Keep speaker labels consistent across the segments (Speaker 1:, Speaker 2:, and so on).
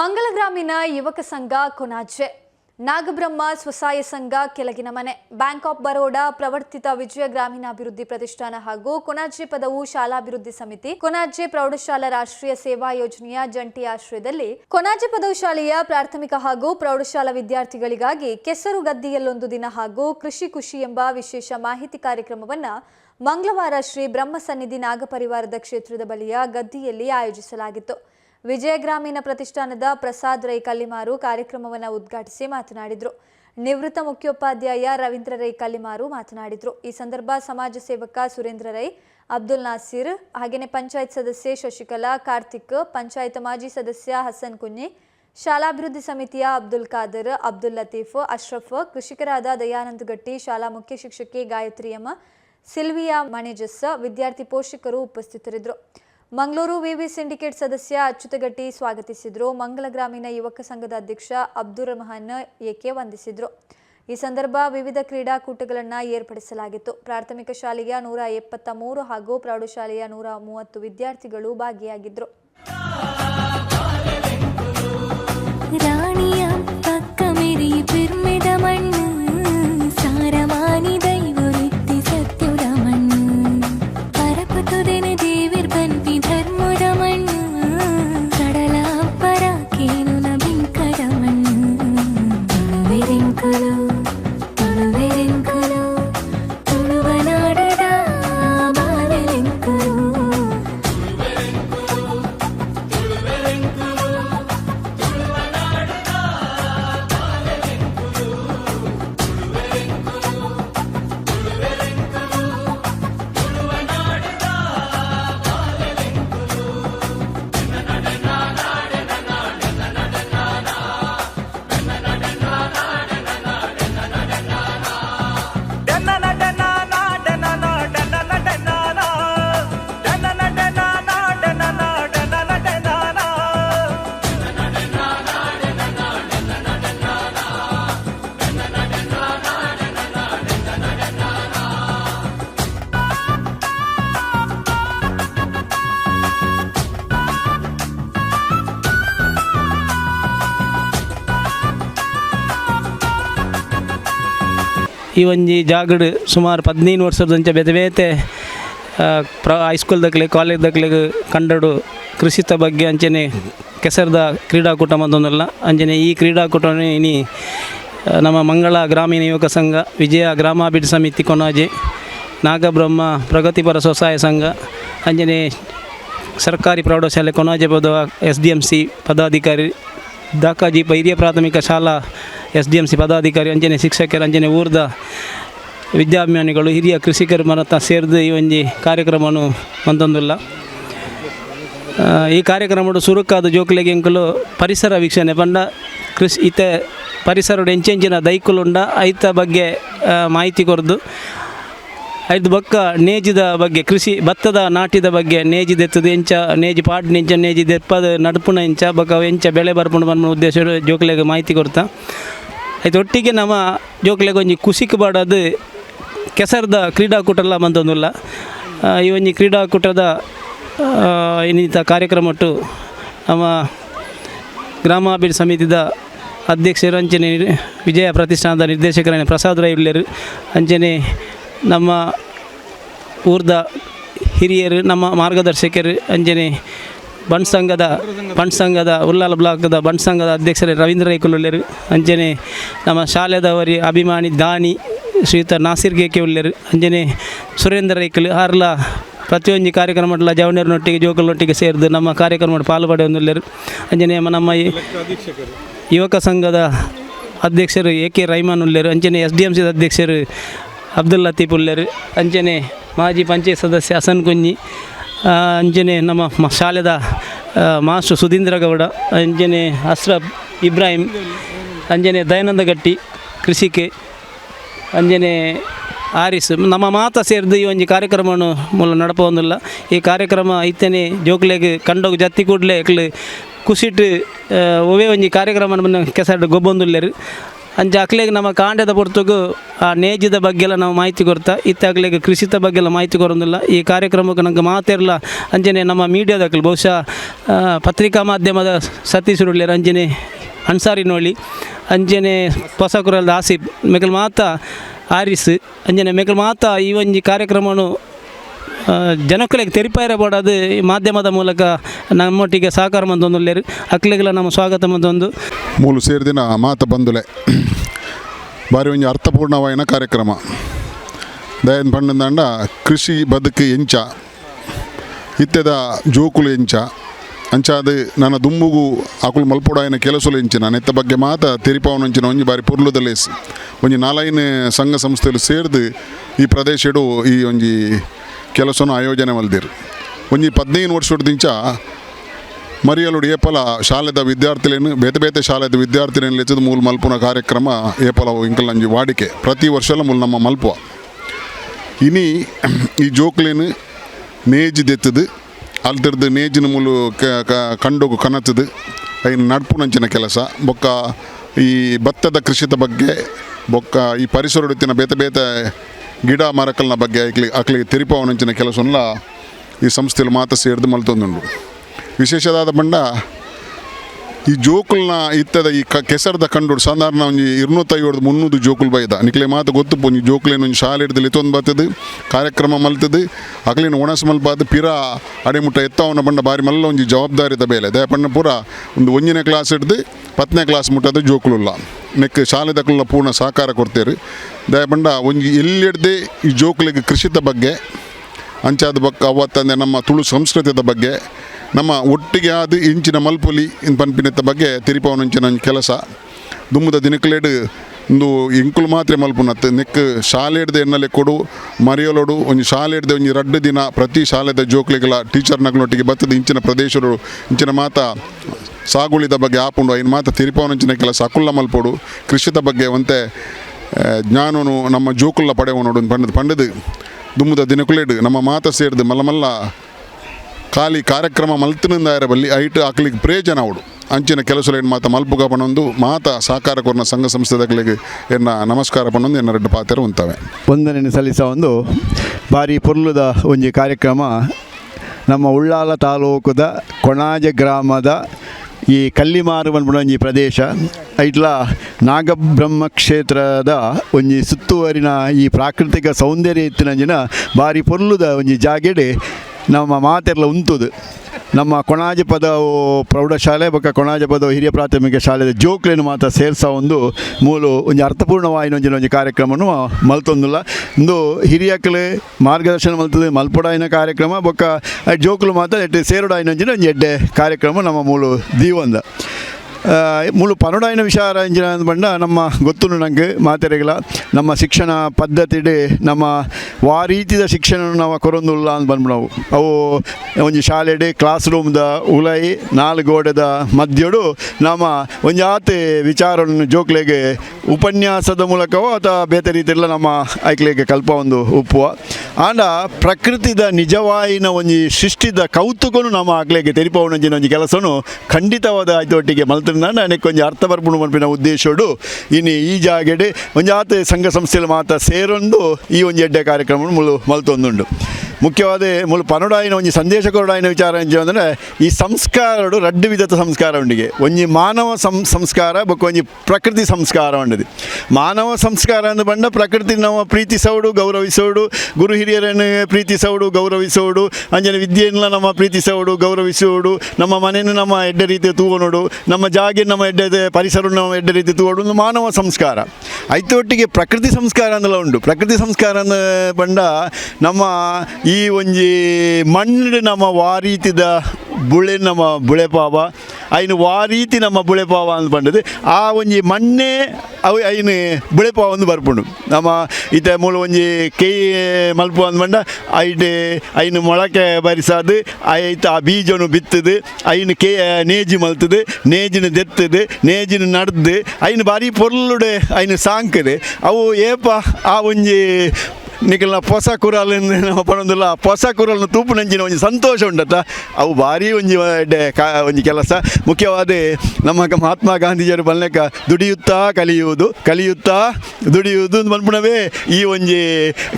Speaker 1: ಮಂಗಲ ಗ್ರಾಮೀಣ ಯುವಕ ಸಂಘ ಕೊನಾಜೆ ನಾಗಬ್ರಹ್ಮ ಸ್ವಸಹಾಯ ಸಂಘ ಕೆಳಗಿನ ಮನೆ. ಬ್ಯಾಂಕ್ ಆಫ್ ಬರೋಡಾ ಪ್ರವರ್ತಿತ ವಿಜಯ ಗ್ರಾಮೀಣಾಭಿವೃದ್ಧಿ ಪ್ರತಿಷ್ಠಾನ ಹಾಗೂ ಕೊನಾಜೆ ಪದವು ಶಾಲಾಭಿವೃದ್ಧಿ ಸಮಿತಿ ಕೊನಾಜೆ ಪ್ರೌಢಶಾಲಾ ರಾಷ್ಟ್ರೀಯ ಸೇವಾ ಯೋಜನೆಯ ಜಂಟಿ ಆಶ್ರಯದಲ್ಲಿ ಕೊನಾಜೆ ಪದವು ಶಾಲೆಯ ಪ್ರಾಥಮಿಕ ಹಾಗೂ ಪ್ರೌಢಶಾಲಾ ವಿದ್ಯಾರ್ಥಿಗಳಿಗಾಗಿ ಕೆಸರು ಗದ್ದಿಯಲ್ಲೊಂದು ದಿನ ಹಾಗೂ ಕೃಷಿ ಖುಷಿ ಎಂಬ ವಿಶೇಷ ಮಾಹಿತಿ ಕಾರ್ಯಕ್ರಮವನ್ನ ಮಂಗಳವಾರ ಶ್ರೀ ಬ್ರಹ್ಮ ಸನ್ನಿಧಿ ನಾಗಪರಿವಾರದ ಕ್ಷೇತ್ರದ ಬಳಿಯ ಗದ್ದಿಯಲ್ಲಿ ಆಯೋಜಿಸಲಾಗಿತ್ತು. ವಿಜಯ ಗ್ರಾಮೀಣ ಪ್ರತಿಷ್ಠಾನದ ಪ್ರಸಾದ್ ರೈ ಕಲ್ಲಿಮಾರು ಕಾರ್ಯಕ್ರಮವನ್ನು ಉದ್ಘಾಟಿಸಿ ಮಾತನಾಡಿದರು. ನಿವೃತ್ತ ಮುಖ್ಯೋಪಾಧ್ಯಾಯ ರವೀಂದ್ರ ರೈ ಕಲ್ಲಿಮಾರು ಮಾತನಾಡಿದರು. ಈ ಸಂದರ್ಭ ಸಮಾಜ ಸೇವಕ ಸುರೇಂದ್ರ ರೈ, ಅಬ್ದುಲ್ ನಾಸೀರ್ ಹಾಗೆಯೇ ಪಂಚಾಯತ್ ಸದಸ್ಯೆ ಶಶಿಕಲಾ, ಕಾರ್ತಿಕ್, ಪಂಚಾಯತ್ ಮಾಜಿ ಸದಸ್ಯ ಹಸನ್ ಕುನ್ನಿ, ಶಾಲಾಭಿವೃದ್ಧಿ ಸಮಿತಿಯ ಅಬ್ದುಲ್ ಖಾದರ್, ಅಬ್ದುಲ್ ಲತೀಫ್, ಅಶ್ರಫ್, ಕೃಷಿಕರಾದ ದಯಾನಂದ್ ಗಟ್ಟಿ, ಶಾಲಾ ಮುಖ್ಯ ಶಿಕ್ಷಕಿ ಗಾಯತ್ರಿಯಮ್ಮ ಸಿಲ್ವಿಯಾ ಮಣೆಜಸ್, ವಿದ್ಯಾರ್ಥಿ ಪೋಷಕರು ಉಪಸ್ಥಿತರಿದ್ದರು. ಮಂಗಳೂರು ವಿವಿ ಸಿಂಡಿಕೇಟ್ ಸದಸ್ಯ ಅಚ್ಯುತಗಟ್ಟಿ ಸ್ವಾಗತಿಸಿದರು. ಮಂಗಲ ಗ್ರಾಮೀಣ ಯುವಕ ಸಂಘದ ಅಧ್ಯಕ್ಷ ಅಬ್ದುಲ್ ರಹಮಾನ್ ಏಕೆ ವಂದಿಸಿದರು. ಈ ಸಂದರ್ಭ ವಿವಿಧ ಕ್ರೀಡಾಕೂಟಗಳನ್ನು ಏರ್ಪಡಿಸಲಾಗಿತ್ತು. ಪ್ರಾಥಮಿಕ ಶಾಲೆಯ ನೂರ ಎಪ್ಪತ್ತ ಮೂರು ಹಾಗೂ ಪ್ರೌಢಶಾಲೆಯ ನೂರ ಮೂವತ್ತು ವಿದ್ಯಾರ್ಥಿಗಳು ಭಾಗಿಯಾಗಿದ್ದರು
Speaker 2: ಈ ಒಂಜಿ ಜಾಗಡ್ ಸುಮಾರು ಪದಿನೈದು ವರ್ಷದಂಚ ಬೇತೆ ಬೇತೆ ಪ್ರ ಕಾಲೇಜ್ ದಕ್ಲೆ ಕಂಡಡು ಕೃಷಿತ ಬಗ್ಗೆ ಅಂಚನೆ ಕೆಸರದ ಕ್ರೀಡಾಕೂಟ ಮಂದೊಂದಲ್ಲ ಅಂಚನೆ ಈ ಕ್ರೀಡಾಕೂಟನೇ ಇನಿ ನಮ್ಮ ಮಂಗಳ ಗ್ರಾಮೀಣ ಯುವಕ ಸಂಘ, ವಿಜಯ ಗ್ರಾಮಾಭಿವೃದ್ಧಿ ಸಮಿತಿ ಕೊನಾಜೆ, ನಾಗಬ್ರಹ್ಮ ಪ್ರಗತಿಪರ ಸ್ವಸಹಾಯ ಸಂಘ ಅಂಜನೆ ಸರ್ಕಾರಿ ಪ್ರೌಢಶಾಲೆ ಕೊನಾಜೆ ಪದ ಎಸ್ ಡಿ ಎಂ ಸಿ ಪದಾಧಿಕಾರಿ, ದಾಖಾಜಿ ಪೈರಿಯ ಪ್ರಾಥಮಿಕ ಶಾಲಾ ಎಸ್ ಡಿ ಎಂ ಸಿ ಪದಾಧಿಕಾರಿ ಅಂಜನೆ ಶಿಕ್ಷಕರು ಅಂಜನೆ ಊರ್ದ ವಿದ್ಯಾಭಿಮಾನಿಗಳು, ಹಿರಿಯ ಕೃಷಿಕರು ಮನತ ಸೇರಿದ ಈ ಒಂಜಿ ಕಾರ್ಯಕ್ರಮವನ್ನು ಮಂದೊಂದುಲ್ಲ. ಈ ಕಾರ್ಯಕ್ರಮಡು ಸುರುಕಾದ ಜೋಕ್ಲೆಗೆ ಎಂಕುಲು ಪರಿಸರ ವೀಕ್ಷಣೆ ಪಂಡ ಕೃಷಿ ಇತ್ತೆ ಪರಿಸರ ಎಂಚೆಂಚಿನ ದೈಕುಲುಂಡ ಐತ ಬಗ್ಗೆ ಮಾಹಿತಿ ಕೊರದು ಐದು ಬಕ್ಕ ನೇಜಿದ ಬಗ್ಗೆ, ಕೃಷಿ ಭತ್ತದ ನಾಟಿದ ಬಗ್ಗೆ ನೇಜಿದೆತ್ತದ ಎಂಚ, ನೇಜಿ ಪಾಡ್ ಎಂಚ, ನೇಜಿ ದೆಪ್ಪದ ನಡುಪುಣ ಎಂಚ, ಬೊಕ್ಕ ಎಂಚ ಬೆಳೆ ಬರ್ಪುಣ ಬನ್ಮ ಉದ್ದೇಶ ಜೋಕ್ಲೆಗೆ ಮಾಹಿತಿ ಕೊಡ್ತಾ. ಆಯ್ತು, ಒಟ್ಟಿಗೆ ನಮ್ಮ ಜೋಕ್ಲೆಗೆ ಒಂಜಿ ಕುಸಿಕ್ ಬಾಡದು ಕೆಸರದ ಕ್ರೀಡಾಕೂಟ ಬಂದೊಂದುಲ್ಲ. ಈ ಒಂಜಿ ಕ್ರೀಡಾಕೂಟದ ಏನಿತ ಕಾರ್ಯಕ್ರಮ ಒಟ್ಟು ನಮ್ಮ ಗ್ರಾಮಾಭಿವೃದ್ಧಿ ಸಮಿತಿದ ಅಧ್ಯಕ್ಷರು ಅಂಚನೆ ವಿಜಯ ಪ್ರತಿಷ್ಠಾನದ ನಿರ್ದೇಶಕರ ಪ್ರಸಾದ್ ರೈ ಉಳ್ಳರು. ಅಂಚನೆ ನಮ್ಮ ಊರ್ದ ಹಿರಿಯರು, ನಮ್ಮ ಮಾರ್ಗದರ್ಶಕರು, ಅಂಜನೆ ಬಣ್ ಸಂಘದ ಬಣ್ ಸಂಘದ, ಉಲ್ಲಾಲ ಬ್ಲಾಕ್ದ ಬಣ್ ಸಂಘದ ಅಧ್ಯಕ್ಷರೇ ರವೀಂದ್ರ ರೈಕುಲ್ಲರು, ಅಂಜನೆ ನಮ್ಮ ಶಾಲೆದವರಿ ಅಭಿಮಾನಿ ದಾನಿ ಶ್ರೀಯುತ ನಾಸಿರ್ ಗೇಕೆ ಉಳ್ಳರು ಅಂಜನೆ ಸುರೇಂದ್ರ ರೈಕಲ್, ಹಾರ್ಲ ಪ್ರತಿಯೊಂದು ಕಾರ್ಯಕ್ರಮ ಜವನರನೊಟ್ಟಿಗೆ ಜೋಕಲ್ನೊಟ್ಟಿಗೆ ಸೇರಿದು ನಮ್ಮ ಕಾರ್ಯಕ್ರಮ ಪಾಲ್ಪಡೆ ಹೊಂದಿಲ್ಲರು ಅಂಜನೆ ನಮ್ಮ ಯುವಕ ಸಂಘದ ಅಧ್ಯಕ್ಷರು ಎ ಕೆ ರೈಮಾನ್ ಉಳ್ಳರು ಅಂಜನೆ ಎಸ್ ಡಿ ಎಂ ಸಿದ ಅಧ್ಯಕ್ಷರು ಅಬ್ದುಲ್ ಲತೀಫ್ ಉಳ್ಳರು ಅಂಚನೆ ಮಾಜಿ ಪಂಚಾಯತ್ ಸದಸ್ಯ ಹಸನ್ ಕುಂಜಿ ಅಂಜನೆ ನಮ್ಮ ಮ- ಶಾಲೆದ ಮಾಸ್ಟರ್ ಸುಧೀಂದ್ರ ಗೌಡ, ಅಂಜನೆ ಅಶ್ರಫ್ ಇಬ್ರಾಹಿಂ, ಅಂಜನೆ ದಯಾನಂದ ಗಟ್ಟಿ, ಕೃಷಿಕೆ, ಅಂಜನೆ ಆರಿಸ್, ನಮ್ಮ ಮಾತ ಸೇರಿದು ಈ ಒಂದು ಕಾರ್ಯಕ್ರಮವನ್ನು ಮೂಲ ನಡಪೊಂದಿಲ್ಲ ಈ ಕಾರ್ಯಕ್ರಮ ಐತನೇ ಜೋಕ್ಲೆಗೆ ಕಂಡೋಗಿ ಜತ್ತಿ ಕೂಡಲೇ ಖುಷಿಟ್ಟು ಒವೇ ಒಂಜಿ ಕಾರ್ಯಕ್ರಮ ಕೆಸಡ್ ಗೊಬ್ಬೊಂದುಲ್ಲೆರು. ಅಂಚ ಅಕ್ಲೆಗೆ ನಮ್ಮ ಕಾಂಡದ ಪೊರ್ತುಗು, ಆ ನೇಜದ ಬಗ್ಗೆ ಎಲ್ಲ ನಾವು ಮಾಹಿತಿ ಕೊಡ್ತಾ, ಇತ್ತ ಅಕ್ಲೆಗೆ ಕೃಷಿತ ಬಗ್ಗೆ ಎಲ್ಲ ಮಾಹಿತಿ ಕೊಡೋದಿಲ್ಲ. ಈ ಕಾರ್ಯಕ್ರಮಕ್ಕೆ ನಂಗೆ ಮಾತಿರಲ್ಲ ಅಂಜನೆ, ನಮ್ಮ ಮೀಡಿಯಾದಕ್ಲು ಬಹುಶಃ ಪತ್ರಿಕಾ ಮಾಧ್ಯಮದ ಸತೀಶ್ ರುಳ್ಳೆರ್ ಅಂಜನೆ ಅನ್ಸಾರಿ ನೋಳಿ ಅಂಜನೆ ಹೊಸಕುರಲ್ದ ಆಸಿಫ್ ಮೆಗಲ್ ಮಾತ ಆರಿಸ್, ಅಂಜನೆ ಮೆಗಲ್ ಮಾತ ಈ ಒಂಜಿ ಕಾರ್ಯಕ್ರಮವನ್ನು ಬೋಡದು ಈ ಮಾಧ್ಯಮದ ಮೂಲಕ ನಮ್ಮೊಟ್ಟಿಗೆ ಸಹಕಾರ ಮಂದೊಂದುಲ್ಲೇರು ಅಕ್ಲಿಗೆಲ್ಲ ನಮ್ಮ ಸ್ವಾಗತ ಮಂದೊಂದು
Speaker 3: ಮೂಲು ಸೇರಿದಿನ ಮಾತ ಬಂದುಲೆ. ಬಾರಿ ಒಂಜಿ ಅರ್ಥಪೂರ್ಣವಾಯಿನ ಕಾರ್ಯಕ್ರಮ. ದಯನ್ ಪಂಡಂದ ಕೃಷಿ ಬದುಕು ಎಂಚ ಇತ್ತೆದ ಜೋಕುಲು ಎಂಚ, ಅಂಚಾದ ನನ್ನ ದುಂಬುಗು ಆಕುಲು ಮಲ್ಪುಡಾಯಿನ ಕೆಲಸಲು ಎಂಚಿನ ನೆತ್ತ ಬಗ್ಗೆ ಮಾತ ತೆರಿಪಾವನಂಚಿನ ಒಂಜಿ ಬಾರಿ ಪುರ್ಲುದಲೇಸ್ ಒಂಜಿ ನಾಲೈನ್ ಸಂಘ ಸಂಸ್ಥೆಯಲ್ಲಿ ಸೇರ್ದು ಈ ಪ್ರದೇಶಡು ಈ ಒಂಜಿ ಕೆಲಸನ ಆಯೋಜನೆ ಮಲ್ದಿರು ಒಂಜಿ ಪದ್ನೈದು ವರ್ಷದ ದಿಂಚ ಮರಿಯಲುಡು ಏಪಲ ಶಾಲೆದ ವಿದ್ಯಾರ್ಥಿಲೇನು, ಬೇತೆ ಬೇತೆ ಶಾಲೆದ ವಿದ್ಯಾರ್ಥಿಲೇನು ಲೆಚ್ಚದ ಮೂಲ ಮಲ್ಪುನ ಕಾರ್ಯಕ್ರಮ ಏಪಲ ಇಂಕಲ್ ವಾಡಿಕೆ. ಪ್ರತಿ ವರ್ಷಲ ಮೂಲ ನಮ್ಮ ಮಲ್ಪುವ. ಇನಿ ಈ ಜೋಕ್ಲೇನು ನೇಜ್ ದೆತ್ತದು ಅಲ್ತಿರ್ದು ನೇಜಿನ ಮೂಲ ಕಂಡೋಗು ಕನತದು ಐನು ನಡ್ಪುನಂಚಿನ ಕೆಲಸ. ಬೊಕ್ಕ ಈ ಭತ್ತದ ಕೃಷಿದ ಬಗ್ಗೆ, ಬೊಕ್ಕ ಈ ಪರಿಸರ ಬೇತೆ ಬೇತೆ ಗಿಡ ಮರಕಲ್ನ ಬಗ್ಗೆ ಐಕ್ಲಿ ಅಕ್ಲಿಗೆ ತೆರಿಪವನಂಚಿನ ಕೆಲಸವನ್ನೆಲ್ಲ ಈ ಸಂಸ್ಥೆಯಲ್ಲಿ ಮಾತ ಸೇರಿದು ಮಲ್ತೊಂದುಂಡು ವಿಶೇಷದಾದ ಬಂಡ ಈ ಜೋಕುಲ್ನ ಇತ್ತದ ಈ ಕ, ಕೆಸರದ ಕಂಡು ಸಾಧಾರಣ ಒಂಜಿ ಇರ್ನೂತ್ತೈವತ್ತು, ಮುನ್ನೂರು ಜೋಕುಲ್ ಬೈದ. ನಿಕ್ಲೆ ಮಾತು ಗೊತ್ತು ಒಂಜಿ ಜೋಕುಲೇನು ಒಂದು ಶಾಲೆ ಹಿಡ್ದು ಲಿತೊಂದು ಬರ್ತದೆ, ಕಾರ್ಯಕ್ರಮ ಮಲ್ತದೆ ಅಕ್ಲೇನು ಒಣಸ ಮಲ್ಪಾದ ಪಿರ ಅಡೆಮುಟ್ಟ ಎತ್ತವನ ಬಂಡ ಬಾರಿ ಮಲ್ಲ ಒಂಜಿ ಜವಾಬ್ದಾರಿದ ಬೇಲೆ. ದಯಪಣ್ಣ ಪೂರ ಒಂದು ಒಂಜನೇ ಕ್ಲಾಸ್ ಹಿಡ್ದು ಪತ್ತನೇ ಕ್ಲಾಸ್ ಮುಟ್ಟದ ಜೋಕುಲುಲ್ಲ. ನೆಕ್ ಶಾಲೆದಕ್ಕುಲ್ಲ ಪೂರ್ಣ ಸಹಕಾರ ಕೊಡ್ತೇರು ದಯಪಂಡ ಒಂಜಿ ಎಲ್ಲಿ ಹಿಡ್ದೆ ಈ ಜೋಕ್ಲಿಗೆ ಕೃಷಿದ ಬಗ್ಗೆ, ಅಂಚಾದ ಬಗ್ಗೆ ಅವತ್ತಂದೆ ನಮ್ಮ ತುಳು ಸಂಸ್ಕೃತಿದ ಬಗ್ಗೆ, ನಮ್ಮ ಒಟ್ಟಿಗೆ ಆದ ಇಂಚಿನ ಮಲ್ಪೊಲಿ ಇನ್ ಪನ್ಪಿನತ್ತ ಬಗ್ಗೆ ತಿರಿಪವನಂಚಿನ ಒಂಜಿ ಕೆಲಸ. ದುಮ್ಮದ ದಿನಕ್ಲೆಡ್ ಒಂದು ಇಂಕುಲು ಮಾತ್ರ ಮಲ್ಪುನತ್ತು. ನೆಕ್ ಶಾಲೆ ಹಿಡ್ದೆ ಎನ್ನಲೆ ಕೊಡು, ಮರೆಯಲೋಡು ಒಂಜಿ ಶಾಲೆ ಹಿಡ್ದೆ ಒಂಜಿ ರಡ್ಡು ದಿನ ಪ್ರತಿ ಶಾಲೆದ ಜೋಕ್ಲಿಗಳ ಟೀಚರ್ನಗಳೊಟ್ಟಿಗೆ ಬತ್ತದ ಇಂಚಿನ ಪ್ರದೇಶರು ಇಂಚಿನ ಮಾತ ಸಾಗುಳಿದ ಬಗ್ಗೆ ಆಪುಂಡು ಐನ್ ಮಾತ ತಿರುಪವನಂಚಿನ ಕೆಲಸ ಅಕುಲ್ಲ ಮಲ್ಪೋಡು, ಕೃಷಿತ ಬಗ್ಗೆ ಒಂತೆ ಜ್ಞಾನನು ನಮ್ಮ ಜೋಕುಲ್ಲ ಪಡೆವನೋಡು ಪಂಡದು ಪಂಡದು ದುಮ್ಮದ ದಿನಕುಲೇಡು, ನಮ್ಮ ಮಾತ ಸೇರಿದು ಮಲ್ಲ ಮಲ್ಲ ಖಾಲಿ ಕಾರ್ಯಕ್ರಮ ಮಲ್ತಿನಿಂದ ಬಲ್ಲಿ ಐಟ್ ಆಕಲಿಗೆ ಪ್ರಯೋಜನ ಅವಡು. ಅಂಚಿನ ಕೆಲಸ ಏನು ಮಾತ ಮಲ್ಪುಗ ಪಣೊಂದು ಮಾತ ಸಹಕಾರ ಕೊರ್ನ ಸಂಘ ಸಂಸ್ಥೆಗಳಿಗೆ ಎನ್ನ ನಮಸ್ಕಾರ ಪಣೊಂದು ಎನ್ನ ರೆಡ್ಡು ಪಾತ್ರ ಉಂತವೆ.
Speaker 4: ವಂದನೆ ಸಲ್ಲಿಸ ಒಂದು ಭಾರಿ ಪೊರ್ಲುದ ಒಂಜಿ ಕಾರ್ಯಕ್ರಮ ನಮ್ಮ ಉಳ್ಳಾಲ ತಾಲೂಕುದ ಕೊಣಾಜ ಗ್ರಾಮದ ಈ ಕಲ್ಲಿಮಾರು ಬಂದ್ಬಿಡ ಒಂಜಿ ಪ್ರದೇಶ, ಐಟ್ಲ ನಾಗಬ್ರಹ್ಮ ಕ್ಷೇತ್ರದ ಒಂಜಿ ಸುತ್ತುವರಿನ ಈ ಪ್ರಾಕೃತಿಕ ಸೌಂದರ್ಯ ಇತ್ತಿನಂಜಿನ ಭಾರಿ ಪೊರ್ಲುದ ಒಂಜಿ ಜಾಗೆಡೆ ನಮ್ಮ ಮಾತೆರ್ಲ ಉಂತುದು. ನಮ್ಮ ಕೊಣಾಜ ಪದವು ಪ್ರೌಢಶಾಲೆ, ಬೊಕ್ಕ ಕೊಣಾಜ ಪದ ಹಿರಿಯ ಪ್ರಾಥಮಿಕ ಶಾಲೆದ ಜೋಕ್ಲೇನು ಮಾತ ಸೇರ್ಸ ಒಂದು ಮೂಲು ಒಂಜಿ ಅರ್ಥಪೂರ್ಣವಾಯಿನ ಒಂಜಿನ ಒಂಜಿ ಕಾರ್ಯಕ್ರಮನು ಮಲ್ತೊಂದುಲ್ಲ. ಇಂದು ಹಿರಿಯಕ್ಲೆ ಮಾರ್ಗದರ್ಶನ ಮಲ್ತದೆ, ಮಲ್ಪೊಡಾಯಿನ ಕಾರ್ಯಕ್ರಮ, ಬೊಕ್ಕ ಜೋಕ್ಲು ಜೋಕುಲು ಮಾತ ಎಡ್ಡೆ ಸೇರುಡಾಯಿನ ಒಂಜಿನ ಒಂಜಿ ಎಡ್ಡೆ ಕಾರ್ಯಕ್ರಮ ನಮ್ಮ ಮೂಲು ದೀವಂದ. ಮುಳು ಪನೋಡಾಯಿನ ವಿಚಾರ ಇಂಜಿನ ಬಂಡ ನಮ್ಮ ಗೊತ್ತು ನಂಗೆ ಮಾತೆರೆಗಳ ನಮ್ಮ ಶಿಕ್ಷಣ ಪದ್ಧತಿಡೆ ನಮ್ಮ ವಾ ರೀತಿದ ಶಿಕ್ಷಣ ನಾವು ಕೊರೊಂದುಲ್ಲ ಅಂತ ಬಂದ್ಬಿಡು ನಾವು. ಅವು ಒಂಜಿ ಶಾಲೆಡೆ ಕ್ಲಾಸ್ ರೂಮ್ದ ಉಲೈ, ನಾಲ್ಕು ಗೋಡೆದ ಮಧ್ಯಡು ನಮ್ಮ ಒಂಜಾತ್ ವಿಚಾರವನ್ನು ಜೋಕ್ಲೆಗೆ ಉಪನ್ಯಾಸದ ಮೂಲಕವೋ ಅಥವಾ ಬೇರೆ ರೀತಿಯಲ್ಲ ನಮ್ಮ ಐಕ್ಲಿಗೆ ಕಲ್ಪ ಒಂದು ಉಪ್ಪುವ ಆಂಡ ಪ್ರಕೃತಿದ ನಿಜವಾಯಿನ ಒಂಜಿ ಸೃಷ್ಟಿದ ಕೌತುಕನು ನಮ್ಮ ಆಗ್ಲೆಗೆ ತೆರಿಪವನಂಜಿನ ಒಂಜಿ ಕೆಲಸನು ಖಂಡಿತವಾದ ಆಯ್ತೊಟ್ಟಿಗೆ ಮಲ್ತಿಂದ ನನಗೆ ಅರ್ಥ ಬರ್ಪುಣು ಮನ್ಪಿನ ಉದ್ದೇಶಡು ಇನ್ನು ಈ ಜಾಗೆಡೆ ಒಂಜಾತ್ ಸಂಘ ಸಂಸ್ಥೆಯಲ್ಲಿ ಮಾತ್ರ ಸೇರೊಂದು ಈ ಒಂಜಿ ಎಡ್ಡೆ ಕಾರ್ಯಕ್ರಮ ಮಲ್ತೊಂದುಂಡು. ಮುಖ್ಯವಾದ ಮೂಲ ಪನೋಡಾಯಿನ ಒಂಜಿ ಸಂದೇಶ ಕೊರಡಾಯಿನ ವಿಚಾರ ಎಂಜಿ ಅಂದರೆ, ಈ ಸಂಸ್ಕಾರಡು ರಡ್ಡು ವಿಧದ ಸಂಸ್ಕಾರ ಉಂಡಿಗೆ. ಒಂಜಿ ಮಾನವ ಸಂ, ಸಂಸ್ಕಾರ, ಬೊಕ್ಕ ಒಂಜಿ ಪ್ರಕೃತಿ ಸಂಸ್ಕಾರ ಉಂಡದು. ಮಾನವ ಸಂಸ್ಕಾರ ಅಂದು ಬಂಡ ಪ್ರಕೃತಿ ನಾವು ಪ್ರೀತಿಸೋಡು, ಗೌರವಿಸೋಡು, ಗುರು ಹಿರಿಯರನ್ನು ಪ್ರೀತಿಸೋಡು, ಗೌರವಿಸೋಡು, ಅಂಜನೆ ವಿದ್ಯೆಯನ್ನ ನಮ್ಮ ಪ್ರೀತಿಸೋಡು, ಗೌರವಿಸೋಡು, ನಮ್ಮ ಮನೆಯನ್ನು ನಮ್ಮ ಎಡ್ಡೆ ರೀತಿ ತೂವನೋಡು ನಮ್ಮ ಜಾಗೆ ನಮ್ಮ ಎಡ್ಡೆ ಪರಿಸರ ನಮ್ಮ ಎಡ್ಡೆ ರೀತಿ ತೂಗೋಡು ಒಂದು ಮಾನವ ಸಂಸ್ಕಾರ. ಐತೊಟ್ಟಿಗೆ ಪ್ರಕೃತಿ ಸಂಸ್ಕಾರ ಅಂದೆಲ್ಲ ಉಂಟು ಪ್ರಕೃತಿ ಸಂಸ್ಕಾರ ಅಂದ ಬಂಡ ನಮ್ಮ ಒಂಜಿ ಮಣ್ಣು ನಮ್ಮ ವಾರೀತಿದ ಬುಳೆ ನಮ್ಮ ಬುಳೆಪಾವ ಐನು ವಾರೀತಿ ನಮ್ಮ ಬುಳೆಪಾವ ಅಂತ ಬಂಡದು ಆ ಒಂಜಿ ಮಣ್ಣೆ ಅವು ಐನು ಬುಳೆಪಾವ ಅಂದು ಬರ್ಪುಂಡು. ನಮ್ಮ ಇತ ಮೂಲ ಒಂಜಿ ಕೈ ಮಲ್ಪು ಅಂದ್ ಬಂಡ ಐಟೆ ಐನು ಮೊಳಕೆ ಬರಿಸಾದು, ಐತ ಆ ಬೀಜನು ಬಿತ್ತದು, ಐನು ಕೇ ನೇಜಿ ಮಲ್ತದು, ನೇಜಿನ ದೆತ್ತದು, ನೇಜಿನ ನಡ್ದು, ಐನು ಬಾರಿ ಪೊರ್ಲುಡೆ ಐನು ಸಾಂಕದೆ. ಅವು ಏಪ ಆ ಒಂಜಿ ನಿಖಲ್ನ ಹೊಸ ಕುರಲ್ ನಮ್ಮ ಪಣೊಂದುಲ್ಲ ಹೊಸ ಕುರಲ್ನ ತೂಪು ನಂಜಿನ ಒಂದು ಸಂತೋಷ ಉಂಡತ್ತ ಅವು ಭಾರಿ ಒಂಜಿ ಕಾ ಒಂಜಿ ಕೆಲಸ. ಮುಖ್ಯವಾದ ನಮ್ಮ ಮಹಾತ್ಮ ಗಾಂಧೀಜಿಯವರು ಬಲ್ಲೆಕ್ಕ ದುಡಿಯುತ್ತಾ ಕಲಿಯುವುದು, ಕಲಿಯುತ್ತಾ ದುಡಿಯುವುದು ಬಂದ್ಬಿಡವೇ. ಈ ಒಂಜಿ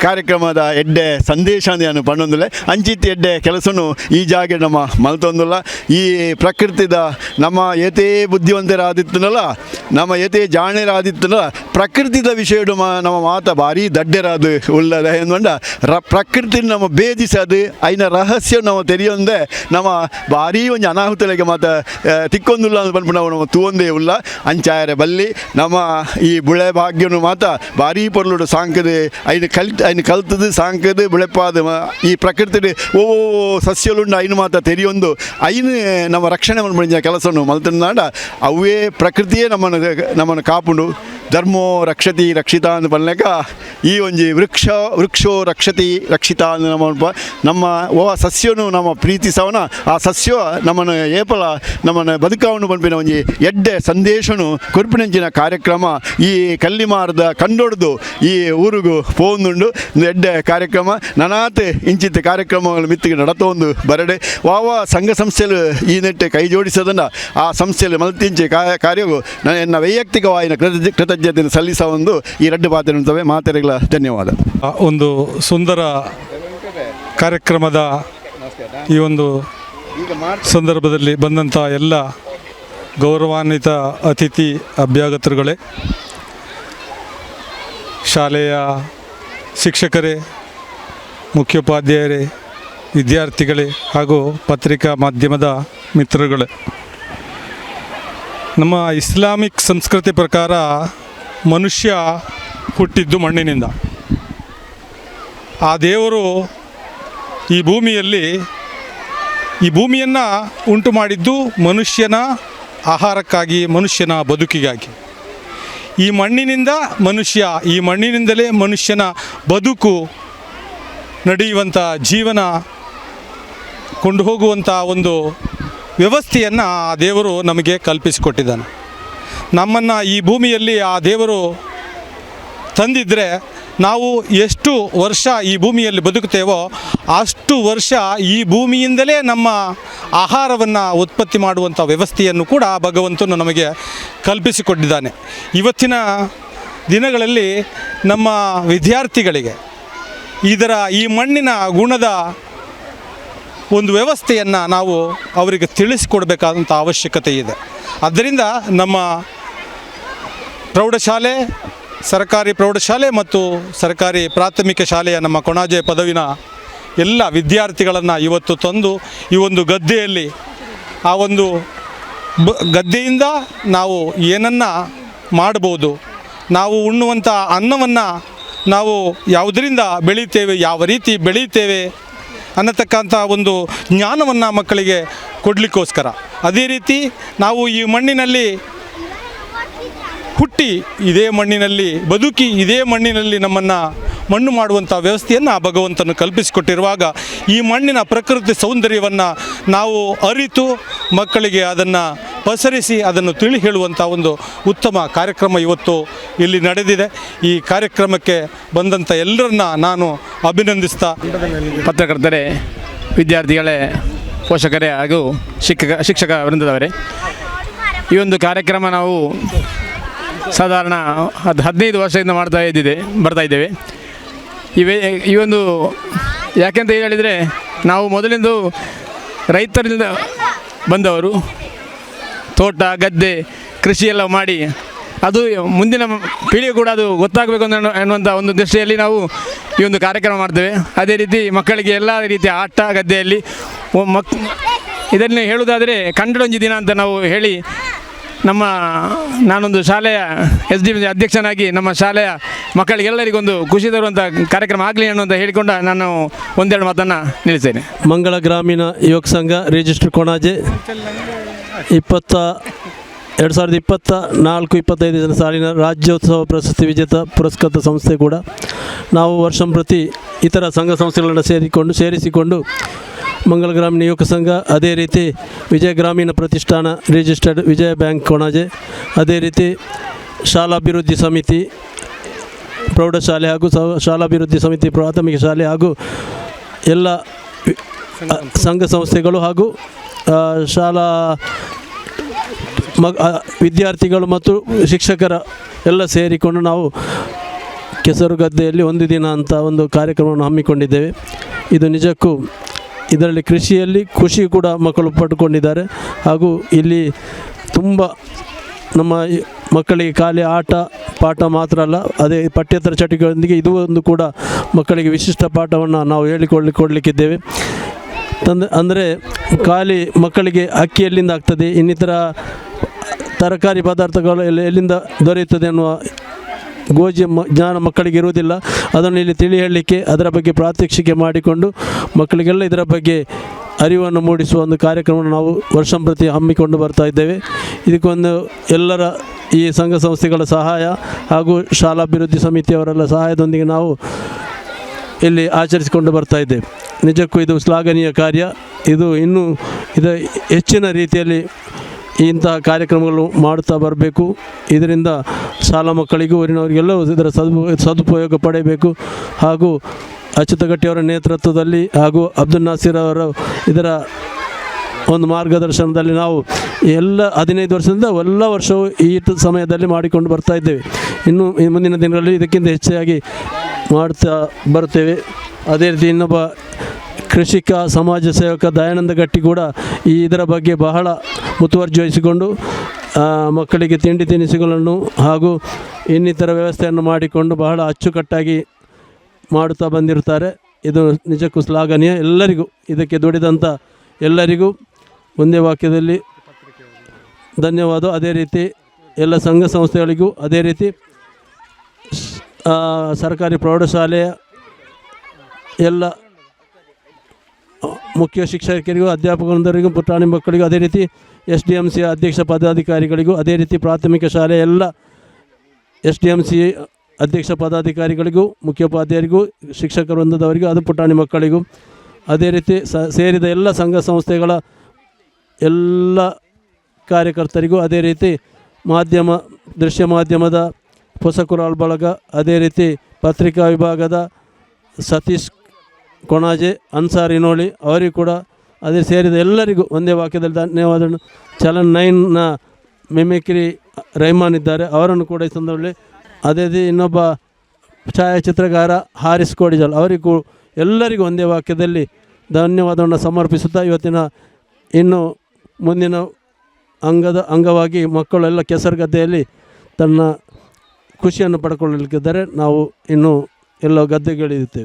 Speaker 4: ಕಾರ್ಯಕ್ರಮದ ಎಡ್ಡೆ ಸಂದೇಶ ಅನ್ನು ನಾನು ಪಣ್ಣೊಂದುಲೆ ಅಂಚಿತ್ತಿ ಎಡ್ಡೆ ಕೆಲಸನು ಈ ಜಾಗ ನಮ್ಮ ಮಲ್ತೊಂದುಲ್ಲ. ಈ ಪ್ರಕೃತಿದ ನಮ್ಮ ಏತೇ ಬುದ್ಧಿವಂತರಾದಿತ್ತನಲ್ಲ, ನಮ್ಮ ಏತೇ ಜಾಣರಾದಿತ್ತನಲ್ಲ, ಪ್ರಕೃತಿದ ವಿಷಯ ನಮ್ಮ ಮಾತ ಭಾರಿ ದಡ್ಡರಾದು ಉಳ್ಳದ ಎಂದುಕೊಂಡ, ರ ಪ್ರಕೃತಿ ನಮ್ಮ ಭೇದಿಸದು ಅಯ್ಯ ರಹಸ್ಯ ನಾವು ತೆರೆಯೊಂದೆ, ನಮ್ಮ ಭಾರಿ ಒಂಜಿ ಅನಾಹುತಲೆಗೆ ಮಾತ ತಿಕ್ಕೊಂದುಲ್ಲ ಅಂತ ಬಂದ್ಬಿಟ್ಟು ನಾವು ನಮ್ಮ ತೂವೊಂದೇ ಉಲ್ಲ, ಅಂಚಾಯರೆ ಬಲ್ಲಿ, ನಮ್ಮ ಈ ಬುಳೆ ಭಾಗ್ಯನು ಮಾತ ಭಾರಿ ಪೊರ್ಲುಡು ಸಾಂಕದು ಅಯ್ಯ ಕಲ್ ಅಯ್ಯ ಕಲ್ತದು ಸಾಂಕದು, ಬುಳೆಪಾದ ಈ ಪ್ರಕೃತಿ ಓ ಸಸ್ಯಲುಂಡು ಐನು ಮಾತ ತೆರೆಯೊಂದು, ಐನು ನಮ್ಮ ರಕ್ಷಣೆ ಮಾಡ್ಬಿಡಿದ ಕೆಲಸವನ್ನು ಮಲ್ತನಾಡ ಅವೇ ಪ್ರಕೃತಿಯೇ ನಮ್ಮನ್ನು ನಮ್ಮನ್ನು ಕಾಪುಂಡು. ಧರ್ಮೋ ರಕ್ಷತಿ ರಕ್ಷಿತ ಅಂತ ಬಂದಾಗ ಈ ಒಂಜಿ ವೃಕ್ಷ, ವೃಕ್ಷೋ ರಕ್ಷತಿ ರಕ್ಷಿತ ಅಂತ ನಮ್ಮ ನಮ್ಮ ಓ ಸಸ್ಯನು ನಮ್ಮ ಪ್ರೀತಿಸವನ. ಆ ಸಸ್ಯ ನಮ್ಮನ್ನು ಏಪಲ, ನಮ್ಮನ್ನು ಬದುಕವನ್ನು ಬಂಪಿನ ಒಂಜಿ ಎಡ್ಡೆ ಸಂದೇಶನು ಕುರುಪಿನಂಚಿನ ಕಾರ್ಯಕ್ರಮ. ಈ ಕಲ್ಲಿಮಾರದ ಕಂಡೊಡ್ದು ಈ ಊರಿಗೂ ಪೋಂದುಂಡು. ಒಂದು ಎಡ್ಡೆ ಕಾರ್ಯಕ್ರಮ, ನನಾತ್ ಇಂಚಿತ್ ಕಾರ್ಯಕ್ರಮಗಳ ಮಿತ್ತಿಗೆ ನಡತೊಂದು ಬರಡೆ. ವಾವ ಸಂಘ ಸಂಸ್ಥೆಲು ಈ ನೆಟ್ಟೆ ಕೈ ಜೋಡಿಸೋದನ್ನ, ಆ ಸಂಸ್ಥೆಯಲ್ಲಿ ಮಲ್ತಿಂಚೆ ಕಾರ್ಯವು ನನ್ನ ವೈಯಕ್ತಿಕವಾಗಿನ ಕೃತ ಕೃತಜ್ಞತೆಯನ್ನು ಸಲ್ಲಿಸುವ ಒಂದು ಈ ರಡ್ಡು ಮಾತಿರುತ್ತವೆ ಮಾತೆರೆಗಳ ಧನ್ಯವಾದ.
Speaker 5: ಒಂದು ಸುಂದರ ಕಾರ್ಯಕ್ರಮದ ಈ ಒಂದು ಸಂದರ್ಭದಲ್ಲಿ ಬಂದಂಥ ಎಲ್ಲ ಗೌರವಾನ್ವಿತ ಅತಿಥಿ ಅಭ್ಯಾಗತರುಗಳೇ, ಶಾಲೆಯ ಶಿಕ್ಷಕರೇ, ಮುಖ್ಯೋಪಾಧ್ಯಾಯರೇ, ವಿದ್ಯಾರ್ಥಿಗಳೇ ಹಾಗೂ ಪತ್ರಿಕಾ ಮಾಧ್ಯಮದ ಮಿತ್ರಗಳೇ ನಮ್ಮ ಇಸ್ಲಾಮಿಕ್ ಸಂಸ್ಕೃತಿ ಪ್ರಕಾರ ಮನುಷ್ಯ ಹುಟ್ಟಿದ್ದು ಮಣ್ಣಿನಿಂದ. ಆ ದೇವರು ಈ ಭೂಮಿಯಲ್ಲಿ ಈ ಭೂಮಿಯನ್ನು ಉಂಟು ಮಾಡಿದ್ದು ಮನುಷ್ಯನ ಆಹಾರಕ್ಕಾಗಿ, ಮನುಷ್ಯನ ಬದುಕಿಗಾಗಿ. ಈ ಮಣ್ಣಿನಿಂದ ಮನುಷ್ಯ, ಈ ಮಣ್ಣಿನಿಂದಲೇ ಮನುಷ್ಯನ ಬದುಕು ನಡೆಯುವಂಥ ಜೀವನ ಕೊಂಡು ಹೋಗುವಂಥ ಒಂದು ವ್ಯವಸ್ಥೆಯನ್ನು ಆ ದೇವರು ನಮಗೆ ಕಲ್ಪಿಸಿಕೊಟ್ಟಿದ್ದಾನೆ. ನಮ್ಮನ್ನು ಈ ಭೂಮಿಯಲ್ಲಿ ಆ ದೇವರು ತಂದಿದ್ದರೆ ನಾವು ಎಷ್ಟು ವರ್ಷ ಈ ಭೂಮಿಯಲ್ಲಿ ಬದುಕುತ್ತೇವೋ ಅಷ್ಟು ವರ್ಷ ಈ ಭೂಮಿಯಿಂದಲೇ ನಮ್ಮ ಆಹಾರವನ್ನು ಉತ್ಪತ್ತಿ ಮಾಡುವಂಥ ವ್ಯವಸ್ಥೆಯನ್ನು ಕೂಡ ಭಗವಂತನು ನಮಗೆ ಕಲ್ಪಿಸಿಕೊಟ್ಟಿದ್ದಾನೆ. ಇವತ್ತಿನ ದಿನಗಳಲ್ಲಿ ನಮ್ಮ ವಿದ್ಯಾರ್ಥಿಗಳಿಗೆ ಇದರ ಈ ಮಣ್ಣಿನ ಗುಣದ ಒಂದು ವ್ಯವಸ್ಥೆಯನ್ನು ನಾವು ಅವರಿಗೆ ತಿಳಿಸಿಕೊಡಬೇಕಾದಂಥ ಅವಶ್ಯಕತೆ ಇದೆ. ಆದ್ದರಿಂದ ನಮ್ಮ ಪ್ರೌಢಶಾಲೆ, ಸರ್ಕಾರಿ ಪ್ರೌಢಶಾಲೆ ಮತ್ತು ಸರ್ಕಾರಿ ಪ್ರಾಥಮಿಕ ಶಾಲೆಯ ನಮ್ಮ ಕೊಣಾಜೆ ಪದವಿನ ಎಲ್ಲ ವಿದ್ಯಾರ್ಥಿಗಳನ್ನು ಇವತ್ತು ತಂದು ಈ ಒಂದು ಗದ್ದೆಯಲ್ಲಿ, ಆ ಒಂದು ಬ, ಗದ್ದೆಯಿಂದ ನಾವು ಏನನ್ನು ಮಾಡ್ಬೋದು ನಾವು ಉಣ್ಣುವಂಥ ಅನ್ನವನ್ನು ನಾವು ಯಾವುದರಿಂದ ಬೆಳೀತೇವೆ, ಯಾವ ರೀತಿ ಬೆಳೀತೇವೆ ಅನ್ನತಕ್ಕಂಥ ಒಂದು ಜ್ಞಾನವನ್ನು ಮಕ್ಕಳಿಗೆ ಕೊಡಲಿಕ್ಕೋಸ್ಕರ. ಅದೇ ರೀತಿ ನಾವು ಈ ಮಣ್ಣಿನಲ್ಲಿ ಹುಟ್ಟಿ ಇದೇ ಮಣ್ಣಿನಲ್ಲಿ, ಬದುಕಿ ಇದೇ ಮಣ್ಣಿನಲ್ಲಿ ನಮ್ಮನ್ನು ಮಣ್ಣು ಮಾಡುವಂಥ ವ್ಯವಸ್ಥೆಯನ್ನು ಭಗವಂತನು ಕಲ್ಪಿಸಿಕೊಟ್ಟಿರುವಾಗ ಈ ಮಣ್ಣಿನ ಪ್ರಕೃತಿ ಸೌಂದರ್ಯವನ್ನು ನಾವು ಅರಿತು ಮಕ್ಕಳಿಗೆ ಅದನ್ನು ಪಸರಿಸಿ ಅದನ್ನು ತಿಳಿ ಹೇಳುವಂಥ ಒಂದು ಉತ್ತಮ ಕಾರ್ಯಕ್ರಮ ಇವತ್ತು ಇಲ್ಲಿ ನಡೆದಿದೆ. ಈ ಕಾರ್ಯಕ್ರಮಕ್ಕೆ ಬಂದಂಥ ಎಲ್ಲರನ್ನ ನಾನು ಅಭಿನಂದಿಸ್ತಾ
Speaker 2: ಪತ್ರಕರ್ತರೇ, ವಿದ್ಯಾರ್ಥಿಗಳೇ, ಪೋಷಕರೇ ಹಾಗೂ ಶಿಕ್ಷಕ ಶಿಕ್ಷಕ ವೃಂದದವರೇ, ಈ ಒಂದು ಕಾರ್ಯಕ್ರಮ ನಾವು ಸಾಧಾರಣ ಹದ್ ಹದಿನೈದು ವರ್ಷದಿಂದ ಮಾಡ್ತಾ ಇದ್ದಿದೆ, ಬರ್ತಾ ಇದ್ದೇವೆ. ಇವೇ ಈ ಒಂದು ಯಾಕೆಂತ ಹೇಳಿದರೆ, ನಾವು ಮೊದಲಿಂದು ರೈತರಿಂದ ಬಂದವರು. ತೋಟ, ಗದ್ದೆ, ಕೃಷಿ ಎಲ್ಲ ಮಾಡಿ, ಅದು ಮುಂದಿನ ಪೀಳಿಗೆ ಕೂಡ ಅದು ಗೊತ್ತಾಗಬೇಕು ಅನ್ನೋ ಅನ್ನುವಂಥ ಒಂದು ದೃಷ್ಟಿಯಲ್ಲಿ ನಾವು ಈ ಒಂದು ಕಾರ್ಯಕ್ರಮ ಮಾಡ್ತೇವೆ. ಅದೇ ರೀತಿ ಮಕ್ಕಳಿಗೆ ಎಲ್ಲ ರೀತಿಯ ಆಟ, ಗದ್ದೆಯಲ್ಲಿ ಮಕ್ ಇದನ್ನು ಹೇಳುವುದಾದರೆ ಕಂಡಡೊಂಜಿ ದಿನ ಅಂತ ನಾವು ಹೇಳಿ ನಮ್ಮ, ನಾನೊಂದು ಶಾಲೆಯ ಎಸ್ ಡಿ ಅಧ್ಯಕ್ಷನಾಗಿ ನಮ್ಮ ಶಾಲೆಯ ಮಕ್ಕಳಿಗೆಲ್ಲರಿಗೊಂದು ಖುಷಿ ತರುವಂಥ ಕಾರ್ಯಕ್ರಮ ಆಗಲಿ ಅನ್ನುವಂತ ಹೇಳಿಕೊಂಡ ನಾನು ಒಂದೆರಡು ಮಾತನ್ನು ನಿಲ್ಲಿಸ್ತೇನೆ.
Speaker 6: ಮಂಗಳ ಗ್ರಾಮೀಣ ಯುವಕ ಸಂಘ ರಿಜಿಸ್ಟರ್ ಕೊಣಾಜೆ ಇಪ್ಪತ್ತ, ಎರಡು ಸಾವಿರದ ಇಪ್ಪತ್ತ ನಾಲ್ಕು ಇಪ್ಪತ್ತೈದನೇ ಸಾಲಿನ ರಾಜ್ಯೋತ್ಸವ ಪ್ರಶಸ್ತಿ ವಿಜೇತ ಪುರಸ್ಕೃತ ಸಂಸ್ಥೆ ಕೂಡ ನಾವು ವರ್ಷಂಪ್ರತಿ ಇತರ ಸಂಘ ಸಂಸ್ಥೆಗಳನ್ನು ಸೇರಿಕೊಂಡು ಸೇರಿಸಿಕೊಂಡು ಮಂಗಳ ಗ್ರಾಮೀಣ ಯುವಕ ಸಂಘ, ಅದೇ ರೀತಿ ವಿಜಯ ಗ್ರಾಮೀಣ ಪ್ರತಿಷ್ಠಾನ ರಿಜಿಸ್ಟರ್ಡ್ ವಿಜಯ ಬ್ಯಾಂಕ್ ಕೊಣಾಜೆ, ಅದೇ ರೀತಿ ಶಾಲಾಭಿವೃದ್ಧಿ ಸಮಿತಿ, ಪ್ರೌಢಶಾಲೆ ಹಾಗೂ ಸ- ಶಾಲಾಭಿವೃದ್ಧಿ ಸಮಿತಿ, ಪ್ರಾಥಮಿಕ ಶಾಲೆ ಹಾಗೂ ಎಲ್ಲ ಸಂಘ ಸಂಸ್ಥೆಗಳು ಹಾಗೂ ಶಾಲಾ ಮಗ ವಿದ್ಯಾರ್ಥಿಗಳು ಮತ್ತು ಶಿಕ್ಷಕರ ಎಲ್ಲ ಸೇರಿಕೊಂಡು ನಾವು ಕೆಸರು ಗದ್ದೆಯಲ್ಲಿ ಒಂದು ದಿನ ಅಂತ ಒಂದು ಕಾರ್ಯಕ್ರಮವನ್ನು ಹಮ್ಮಿಕೊಂಡಿದ್ದೇವೆ. ಇದು ನಿಜಕ್ಕೂ ಇದರಲ್ಲಿ ಕೃಷಿಯಲ್ಲಿ ಖುಷಿ ಕೂಡ ಮಕ್ಕಳು ಪಡ್ಕೊಂಡಿದ್ದಾರೆ ಹಾಗೂ ಇಲ್ಲಿ ತುಂಬ ನಮ್ಮ ಮಕ್ಕಳಿಗೆ ಖಾಲಿ ಆಟ, ಪಾಠ ಮಾತ್ರ ಅಲ್ಲ, ಅದೇ ಪಠ್ಯೇತರ ಚಟುವಟಿಕೆಗಳೊಂದಿಗೆ ಇದು ಒಂದು ಕೂಡ ಮಕ್ಕಳಿಗೆ ವಿಶಿಷ್ಟ ಪಾಠವನ್ನು ನಾವು ಹೇಳಿಕೊಳ್ಳಿ, ಕೊಡಲಿಕ್ಕಿದ್ದೇವೆ. ತಂದ, ಅಂದರೆ ಖಾಲಿ ಮಕ್ಕಳಿಗೆ ಅಕ್ಕಿ ಎಲ್ಲಿಂದ ಆಗ್ತದೆ, ಇನ್ನಿತರ ತರಕಾರಿ ಪದಾರ್ಥಗಳು ಎಲ್ಲ, ಎಲ್ಲಿಂದ ದೊರೆಯುತ್ತದೆ ಅನ್ನುವ ಗೋಜಿ ಜ್ಞಾನ ಮಕ್ಕಳಿಗೆ ಇರುವುದಿಲ್ಲ. ಅದನ್ನು ಇಲ್ಲಿ ತಿಳಿ ಹೇಳಲಿಕ್ಕೆ ಅದರ ಬಗ್ಗೆ ಪ್ರಾತ್ಯಕ್ಷಿಕೆ ಮಾಡಿಕೊಂಡು ಮಕ್ಕಳಿಗೆಲ್ಲ ಇದರ ಬಗ್ಗೆ ಅರಿವನ್ನು ಮೂಡಿಸುವ ಒಂದು ಕಾರ್ಯಕ್ರಮವನ್ನು ನಾವು ವರ್ಷಂಪ್ರತಿ ಹಮ್ಮಿಕೊಂಡು ಬರ್ತಾ ಇದ್ದೇವೆ. ಇದಕ್ಕೊಂದು ಎಲ್ಲರ ಈ ಸಂಘ ಸಂಸ್ಥೆಗಳ ಸಹಾಯ ಹಾಗೂ ಶಾಲಾಭಿವೃದ್ಧಿ ಸಮಿತಿಯವರೆಲ್ಲ ಸಹಾಯದೊಂದಿಗೆ ನಾವು ಇಲ್ಲಿ ಆಚರಿಸಿಕೊಂಡು ಬರ್ತಾ ಇದ್ದೇವೆ. ನಿಜಕ್ಕೂ ಇದು ಶ್ಲಾಘನೀಯ ಕಾರ್ಯ. ಇದು ಇನ್ನೂ, ಇದು ಹೆಚ್ಚಿನ ರೀತಿಯಲ್ಲಿ ಇಂತಹ ಕಾರ್ಯಕ್ರಮಗಳು ಮಾಡುತ್ತಾ ಬರಬೇಕು. ಇದರಿಂದ ಶಾಲಾ ಮಕ್ಕಳಿಗೂ ಊರಿನವರಿಗೆಲ್ಲ ಇದರ ಸದು ಸದುಪಯೋಗ ಪಡೆಯಬೇಕು ಹಾಗೂ ಅಚ್ಯುತಗಟ್ಟಿಯವರ ನೇತೃತ್ವದಲ್ಲಿ ಹಾಗೂ ಅಬ್ದುಲ್ ನಾಸೀರ್ ಅವರ ಇದರ ಒಂದು ಮಾರ್ಗದರ್ಶನದಲ್ಲಿ ನಾವು ಎಲ್ಲ ಹದಿನೈದು ವರ್ಷದಿಂದ ಎಲ್ಲ ವರ್ಷವೂ ಈ ಸಮಯದಲ್ಲಿ ಮಾಡಿಕೊಂಡು ಬರ್ತಾ ಇದ್ದೇವೆ. ಇನ್ನು ಮುಂದಿನ ದಿನಗಳಲ್ಲಿ ಇದಕ್ಕಿಂತ ಹೆಚ್ಚಾಗಿ ಮಾಡ್ತಾ ಬರ್ತೇವೆ ಅದೇ ರೀತಿ ಇನ್ನೊಬ್ಬ ಕೃಷಿಕ, ಸಮಾಜ ಸೇವಕ ದಯಾನಂದ ಗಟ್ಟಿ ಕೂಡ ಈ ಇದರ ಬಗ್ಗೆ ಬಹಳ ಮುತುವರ್ಜಿ ವಹಿಸಿಕೊಂಡು ಮಕ್ಕಳಿಗೆ ತಿಂಡಿ ತಿನಿಸುಗಳನ್ನು ಹಾಗೂ ಇನ್ನಿತರ ವ್ಯವಸ್ಥೆಯನ್ನು ಮಾಡಿಕೊಂಡು ಬಹಳ ಅಚ್ಚುಕಟ್ಟಾಗಿ ಮಾಡುತ್ತಾ ಬಂದಿರುತ್ತಾರೆ. ಇದು ನಿಜಕ್ಕೂ ಶ್ಲಾಘನೀಯ. ಎಲ್ಲರಿಗೂ ಇದಕ್ಕೆ ದುಡಿದಂಥ ಎಲ್ಲರಿಗೂ ಒಂದೇ ವಾಕ್ಯದಲ್ಲಿ ಧನ್ಯವಾದ. ಅದೇ ರೀತಿ ಎಲ್ಲ ಸಂಘ ಸಂಸ್ಥೆಗಳಿಗೂ ಅದೇ ರೀತಿ ಸರ್ಕಾರಿ ಪ್ರೌಢಶಾಲೆಯ ಎಲ್ಲ ಮುಖ್ಯ ಶಿಕ್ಷಕರಿಗೂ, ಅಧ್ಯಾಪಕರೊಂದರಿಗೂ, ಪುಟಾಣಿ ಮಕ್ಕಳಿಗೂ, ಅದೇ ರೀತಿ ಎಸ್ ಡಿ ಎಂ ಸಿ ಅಧ್ಯಕ್ಷ ಪದಾಧಿಕಾರಿಗಳಿಗೂ, ಅದೇ ರೀತಿ ಪ್ರಾಥಮಿಕ ಶಾಲೆ ಎಲ್ಲ ಎಸ್ ಡಿ ಎಂ ಸಿ ಅಧ್ಯಕ್ಷ ಪದಾಧಿಕಾರಿಗಳಿಗೂ, ಮುಖ್ಯೋಪಾಧ್ಯಾಯರಿಗೂ ಶಿಕ್ಷಕ ವೃಂದದವರಿಗೂ ಅದು ಪುಟಾಣಿ ಮಕ್ಕಳಿಗೂ, ಅದೇ ರೀತಿ ಸ ಸೇರಿದ ಎಲ್ಲ ಸಂಘ ಸಂಸ್ಥೆಗಳ ಎಲ್ಲ ಕಾರ್ಯಕರ್ತರಿಗೂ, ಅದೇ ರೀತಿ ಮಾಧ್ಯಮ, ದೃಶ್ಯ ಮಾಧ್ಯಮದ ಹೊಸಕುರಾಳ್ ಬಳಗ, ಅದೇ ರೀತಿ ಪತ್ರಿಕಾ ವಿಭಾಗದ ಸತೀಶ್ ಕೊಣಾಜೆ, ಅನ್ಸಾರಿ ಇನೋಳಿ ಅವರಿಗೂ ಕೂಡ ಅದೇ ಸೇರಿದ ಎಲ್ಲರಿಗೂ ಒಂದೇ ವಾಕ್ಯದಲ್ಲಿ ಧನ್ಯವಾದ ಚಲನ್ ನೈನ್ನ ಮಿಮಿಕ್ರಿ ರೈಮಾನ್ ಇದ್ದಾರೆ, ಅವರನ್ನು ಕೂಡ ಈ ಸಂದರ್ಭದಲ್ಲಿ ಅದೇ ಇನ್ನೊಬ್ಬ ಛಾಯಾಚಿತ್ರಗಾರ ಹಾರಿಸ್ ಕೋಡಿಜಲ್, ಅವರಿಗೂ ಎಲ್ಲರಿಗೂ ಒಂದೇ ವಾಕ್ಯದಲ್ಲಿ ಧನ್ಯವಾದವನ್ನು ಸಮರ್ಪಿಸುತ್ತಾ ಇವತ್ತಿನ ಇನ್ನು ಮುಂದಿನ ಅಂಗದ ಅಂಗವಾಗಿ ಮಕ್ಕಳೆಲ್ಲ ಕೆಸರುಗದ್ದೆಯಲ್ಲಿ ತನ್ನ ಖುಷಿಯನ್ನು ಪಡ್ಕೊಳ್ಳಲಿಕ್ಕಿದ್ದಾರೆ. ನಾವು ಇನ್ನು ಎಲ್ಲೋ ಗದ್ದೆಗಳಿರುತ್ತೇವೆ